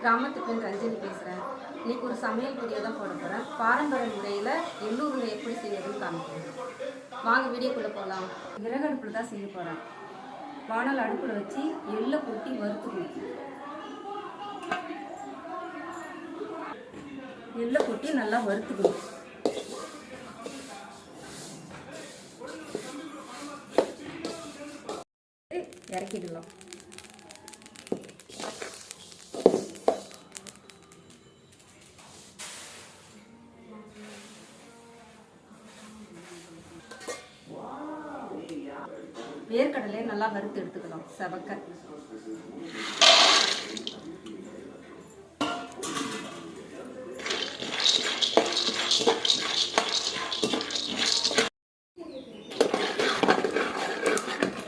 கிராமத்து பெண் ரஞ்சனி பேசுகிறேன் இன்னைக்கு ஒரு சமையல் வீடியோ தான் போட போகிறேன் பாரம்பரிய முறையில் எள்ளூரில் எப்படி செய்யறதுன்னு காமிக்கிறேன். வாங்க வீடியோக்குள்ளே போகலாம் விறகு அடுப்பில் தான் செய்ய போகிறேன் வானல் அடுப்பில் வச்சு எள்ளை கொட்டி வறுத்துக்கணும் எள்ளை கொட்டி நல்லா வறுத்துக்கணும் இறக்கிடலாம். வேர்க்கடலையை நல்லா வறுத்து எடுத்துக்கலாம் செவக்க.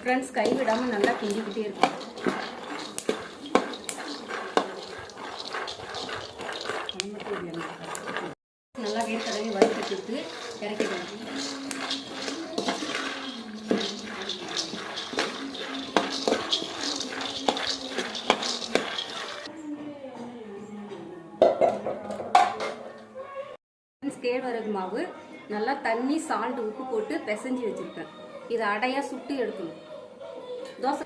ஃப்ரெண்ட்ஸ் கை விடாமல் நல்லா கிண்டிக்கிட்டே இருக்கும் நல்லா வேர்க்கடலையை வறுத்து எடுத்து இறக்கிடுவோம் கேழ்வரகு மாவு நல்லா தண்ணி சால்ட் உப்பு போட்டு பிசைஞ்சு வச்சுருக்கேன் இதை அடையாக சுட்டு எடுக்கணும். தோசை.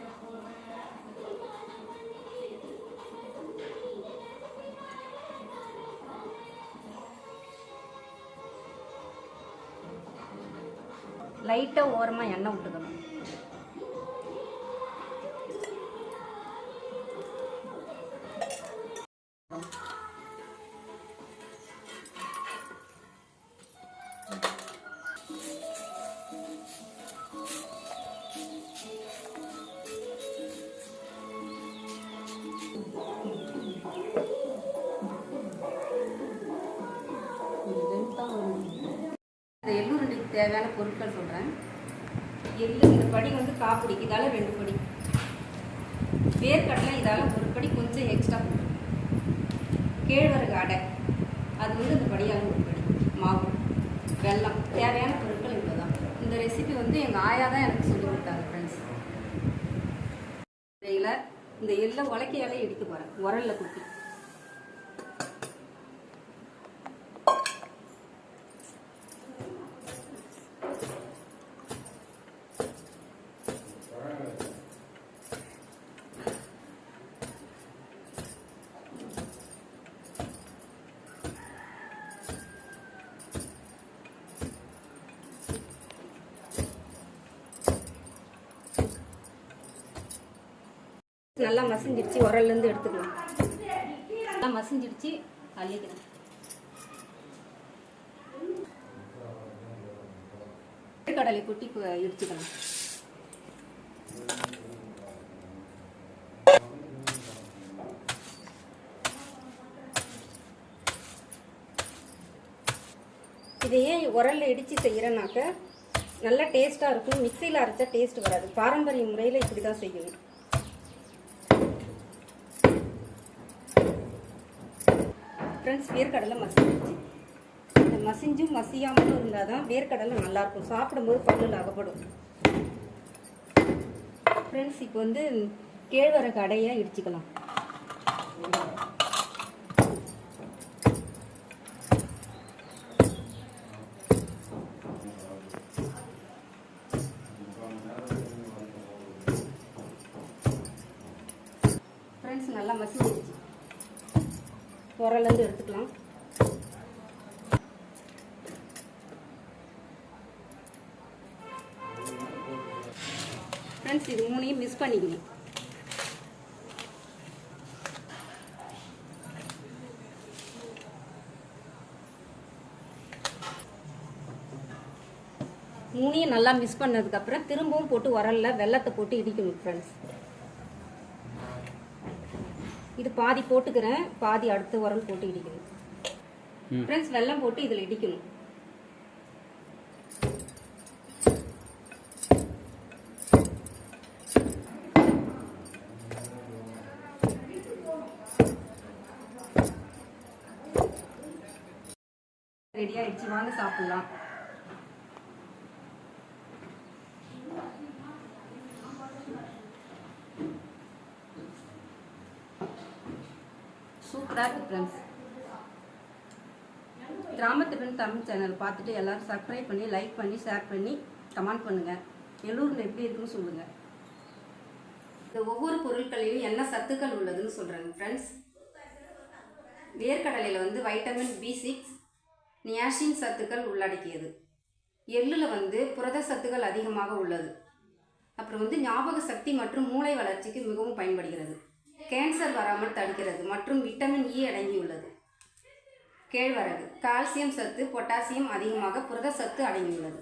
லைட்டாக ஓரமாக எண்ணெய் விட்டுக்கணும். இந்த தேவையான பொருட்கள் சொல்கிறேன் எள்ளு இந்த படி வந்து காப்பிடிக்கு இதால் ரெண்டு படி. வேர்க்கடலை இதால் ஒரு படி கொஞ்சம் எக்ஸ்ட்ரா போடும் கேழ்வரகு அடை அது வந்து இந்த படியால் ஒரு படி. மாவு வெல்லம் தேவையான பொருட்கள் இவ்வளோ தான் இந்த ரெசிபி வந்து எங்கள் ஆயா தான் எனக்கு சொல்லி கொடுத்தாங்க ஃப்ரெண்ட்ஸ் இதில் இந்த எள்ளை உலக்கையாலே எடுத்து போகிறேன் உரல்ல குட்டி நல்லா மசிஞ்சிடுச்சு உரல்லேருந்து எடுத்துக்கலாம். நல்லா மசிஞ்சிடுச்சு அள்ளிக்கிறேன் கடலை கொட்டி இடிச்சுக்கலாம். இதை ஏன் உரல்ல இடித்து செய்கிறேன்னாக்க நல்லா டேஸ்ட்டாக இருக்கும். மிக்சியில் அரைச்சா டேஸ்ட் வராது. பாரம்பரிய முறையில் இப்படி தான் செய்யணும். ஃப்ரெண்ட்ஸ் வேர்க்கடலை மசிஞ்சிச்சு இந்த மசிஞ்சும் மசியாமலும் இருந்தால் தான் வேர்க்கடலை நல்லாயிருக்கும். சாப்பிடும்போது பல்லில் அகப்படும். ஃப்ரெண்ட்ஸ் இப்போ வந்து கேழ்வரகு அடையாக இடிச்சுக்கலாம். ஃப்ரெண்ட்ஸ் நல்லா மசிஞ்சிருச்சு. உரலேருந்து எடுத்துக்கலாம். ஃப்ரெண்ட்ஸ் இது மூணையும் மிஸ் பண்ணிக்கணும். மூணையும் நல்லா மிஸ் பண்ணதுக்கப்புறம் திரும்பவும் போட்டு உரலில் வெள்ளத்தை போட்டு இடிக்கணும் ஃப்ரெண்ட்ஸ் இது பாதி போட்டுக்கிறேன் பாதி அடுத்த உரல் போட்டு இடிக்கணும். ஃப்ரெண்ட்ஸ் வெல்லம் போட்டு இதில் இடிக்கணும். ரெடி ஆயிடுச்சு வாங்க சாப்பிடலாம். சூப்பராக இருக்குது ஃப்ரெண்ட்ஸ் கிராமத்து பெண் தமிழ் சேனல் பார்த்துட்டு எல்லோரும் சப்ஸ்கிரைப் பண்ணி லைக் பண்ணி ஷேர் பண்ணி கமெண்ட் பண்ணுங்கள் எல்லூரில் எப்படி இருக்குன்னு சொல்லுங்கள் இந்த ஒவ்வொரு பொருட்களிலும் என்ன சத்துக்கள் உள்ளதுன்னு சொல்கிறேங்க ஃப்ரெண்ட்ஸ் வேர்க்கடலையில் வந்து வைட்டமின் பி சிக்ஸ் நியாசின் சத்துக்கள் உள்ளடக்கியது. எள்ளில் வந்து புரத சத்துக்கள் அதிகமாக உள்ளது. அப்புறம் வந்து ஞாபக சக்தி மற்றும் மூளை வளர்ச்சிக்கு மிகவும் பயன்படுகிறது. கேன்சர் வராமல் தடுக்கிறது மற்றும் விட்டமின் இ அடங்கியுள்ளது. கேழ்வரகு கால்சியம் சத்து பொட்டாசியம் அதிகமாக புரத சத்து அடங்கியுள்ளது.